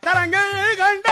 தலங்கள் கண்ட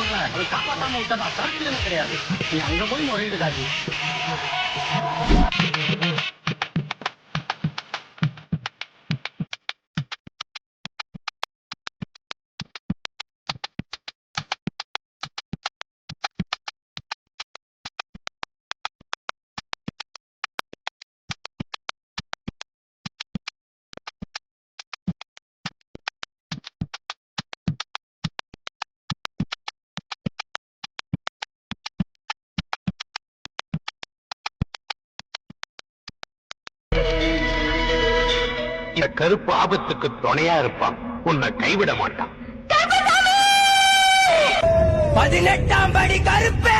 கண்ணடைஞ்சவங்கள அதை காப்பாத்தாம விட்டதா சரித்திரமே கிடையாது நீ அங்க போய் முறையிடுதாடி இந்த கருப்பு ஆபத்துக்கு துணையா இருப்பான். உன்னை கைவிட மாட்டான். பதினெட்டாம் படி கருப்பே!